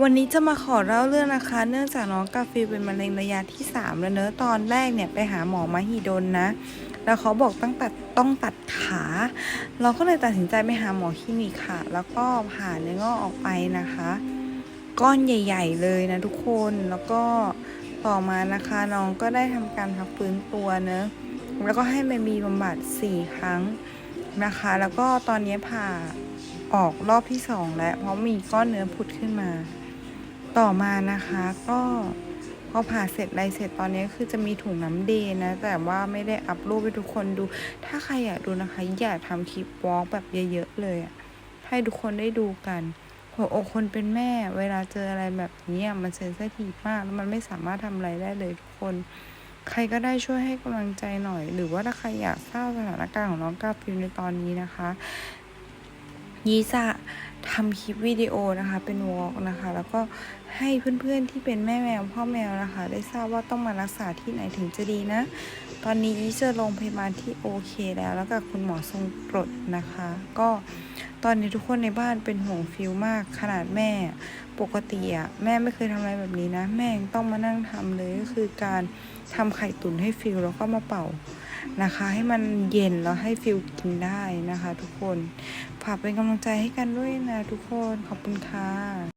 วันนี้จะมาขอเล่าเรื่องนะคะ เนื่องจากน้องกาฟิลเป็นมะเร็งระยะที่ 3 แล้วเนอะตอนแรกเนี่ยไปหาหมอมหิดลนะ แล้วเขาบอกต้องตัดต้องตัดขา เราก็เลยตัดสินใจไปหาหมอคลินิกค่ะ แล้วก็ผ่าเนื้องอกออกไปนะคะ ก้อนใหญ่ ๆ เลยนะทุกคนแล้วก็ต่อมานะคะน้องก็ได้ทำการพักฟื้นตัวเนอะแล้วก็ให้มันมีบำบัด 4 ครั้งนะคะ แล้วก็ตอนนี้ผ่าออกรอบที่ 2 แล้วเพราะมีก้อนเนื้อผุดขึ้นมา ต่อมานะคะก็พอผ่าเสร็จอะไรเสร็จตอนนี้คือจะมีถุงน้ำเดย์นะ แต่ว่าไม่ได้อัพรูปให้ทุกคนดู ถ้าใครอยากดูนะคะ อยากทำคลิปวอล์กแบบเยอะ ๆ เลยอะให้ทุกคนได้ดูกันหัวอกคนเป็นแม่ เวลาเจออะไรแบบนี้มันเซนซิทีฟมากแล้วมันไม่สามารถทำอะไรได้เลยทุกคน ใครก็ได้ช่วยให้กำลังใจหน่อย หรือว่าถ้าใครอยากทราบสถานการณ์ของน้องกาฟิลในตอนนี้นะคะยีจะ ทำคลิปวิดีโอนะคะ เป็นวอล์กนะคะ แล้วก็ให้เพื่อนๆที่เป็นแม่แมวพ่อแมวนะคะ ได้ทราบว่าต้องมารักษาที่ไหนถึงจะดีนะ ตอนนี้ยีเจอโรงพยาบาลที่โอเคแล้ว แล้วกับคุณหมอทรงกรดนะคะ ก็ ตอนนี้ทุกคนในบ้านเป็นห่วงฟิลมากขนาดแม่ ปกติอะแม่ไม่เคยทำอะไรแบบนี้นะ แม่ยังต้องมานั่งทำเลยก็คือการทำไข่ตุ๋นให้ฟิลแล้วก็มาเป่านะคะ ให้มันเย็นแล้วให้ฟิลกินได้นะคะ ทุกคนฝากเป็นกำลังใจให้กันด้วยนะทุกคนขอบคุณค่ะ